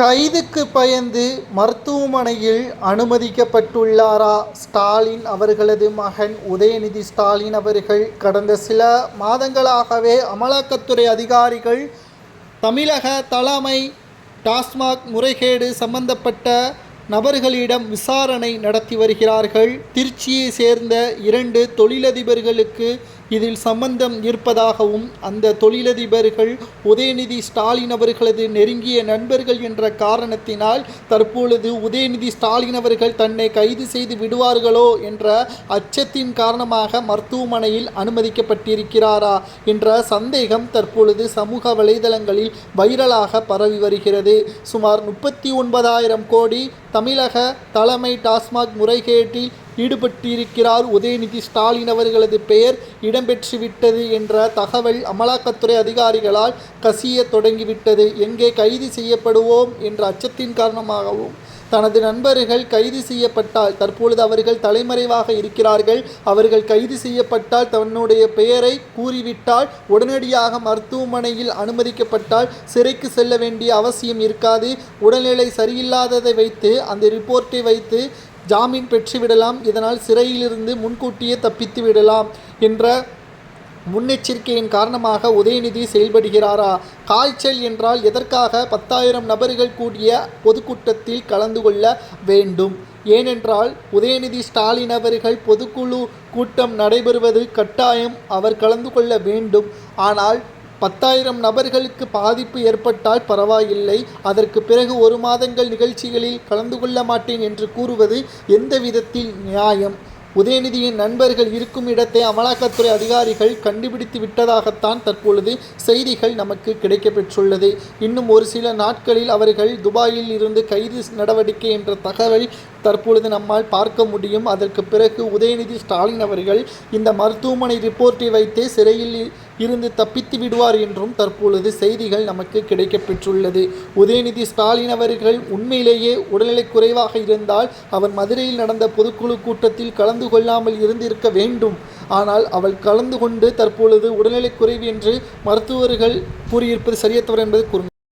கைதுக்கு பயந்து மருத்துவமனையில் அனுமதிக்கப்பட்டுள்ளாரா ஸ்டாலின் அவர்களது மகன் உதயநிதி ஸ்டாலின் அவர்கள்? கடந்த சில மாதங்களாகவே அமலாக்கத்துறை அதிகாரிகள் தமிழக தலைமை டாஸ்மாக் முறைகேடு சம்பந்தப்பட்ட நபர்களிடம் விசாரணை நடத்தி வருகிறார்கள். திருச்சியை சேர்ந்த இரண்டு தொழிலதிபர்களுக்கு இதில் சம்பந்தம் இருப்பதாகவும் அந்த தொழிலதிபர்கள் உதயநிதி ஸ்டாலின் அவர்களது நெருங்கிய நண்பர்கள் என்ற காரணத்தினால் தற்பொழுது உதயநிதி ஸ்டாலின் அவர்கள் தன்னை கைது செய்து விடுவார்களோ என்ற அச்சத்தின் காரணமாக மருத்துவமனையில் அனுமதிக்கப்பட்டிருக்கிறாரா என்ற சந்தேகம் தற்பொழுது சமூக வலைதளங்களில் வைரலாக பரவி வருகிறது. சுமார் முப்பத்தி ஒன்பதாயிரம் கோடி தமிழக தலைமை டாஸ்மாக் முறைகேட்டில் ஈடுபட்டிருக்கிறார் உதயநிதி ஸ்டாலின் அவர்களது பெயர் இடம்பெற்றுவிட்டது என்ற தகவல் அமலாக்கத்துறை அதிகாரிகளால் கசிய தொடங்கிவிட்டது. எங்கே கைது செய்யப்படுவோம் என்ற அச்சத்தின் காரணமாகவும் தனது நண்பர்கள் கைது செய்யப்பட்டால் தற்பொழுது அவர்கள் தலைமறைவாக இருக்கிறார்கள். அவர்கள் கைது செய்யப்பட்டால் தன்னுடைய பெயரை கூறிவிட்டால் உடனடியாக மருத்துவமனையில் அனுமதிக்கப்பட்டால் சிறைக்கு செல்ல வேண்டிய அவசியம் இருக்காது. உடல்நிலை சரியில்லாததை வைத்து அந்த ரிப்போர்ட்டை வைத்து ஜாமீன் பெற்றுவிடலாம் இதனால் சிறையிலிருந்து முன்கூட்டியே தப்பித்து விடலாம் என்ற முன்னெச்சரிக்கையின் காரணமாக உதயநிதி செயல்படுகிறாரா? காய்ச்சல் என்றால் எதற்காக பத்தாயிரம் நபர்கள் கூடிய பொதுக்கூட்டத்தில் கலந்து கொள்ள வேண்டும்? ஏனென்றால் உதயநிதி ஸ்டாலின் அவர்கள் பொதுக்குழு கூட்டம் நடைபெறுவது கட்டாயம் அவர் கலந்து கொள்ள வேண்டும். ஆனால் பத்தாயிரம் நபர்களுக்கு பாதிப்பு ஏற்பட்டால் பரவாயில்லை. அதற்கு பிறகு ஒரு மாதங்கள் நிகழ்ச்சிகளில் கலந்து கொள்ள மாட்டேன் என்று கூறுவது எந்த விதத்தில் நியாயம்? உதயநிதியின் நண்பர்கள் இருக்கும் இடத்தை அமலாக்கத்துறை அதிகாரிகள் கண்டுபிடித்து விட்டதாகத்தான் தற்பொழுது செய்திகள் நமக்கு கிடைக்கப்பெற்றுள்ளது. இன்னும் ஒரு சில நாட்களில் அவர்கள் துபாயில் இருந்து கைது நடவடிக்கை என்ற தகவல் தற்பொழுது நம்மால் பார்க்க முடியும். அதற்கு பிறகு உதயநிதி ஸ்டாலின் அவர்கள் இந்த மருத்துவமனை ரிப்போர்ட்டை வைத்தே சிறையில் இருந்து தப்பித்து விடுவார் என்றும் தற்பொழுது செய்திகள் நமக்கு கிடைக்கப்பெற்றுள்ளது உதயநிதி ஸ்டாலின் அவர்கள் உண்மையிலேயே உடல்நிலை குறைவாக இருந்தால் அவர் மதுரையில் நடந்த பொதுக்குழு கூட்டத்தில் கலந்து கொள்ளாமல் இருந்திருக்க வேண்டும். ஆனால் அவள் கலந்து கொண்டு தற்பொழுது உடல்நிலை குறைவு என்று மருத்துவர்கள் கூறியிருப்பது சரியத்தவர் என்பது கூறுங்கள்.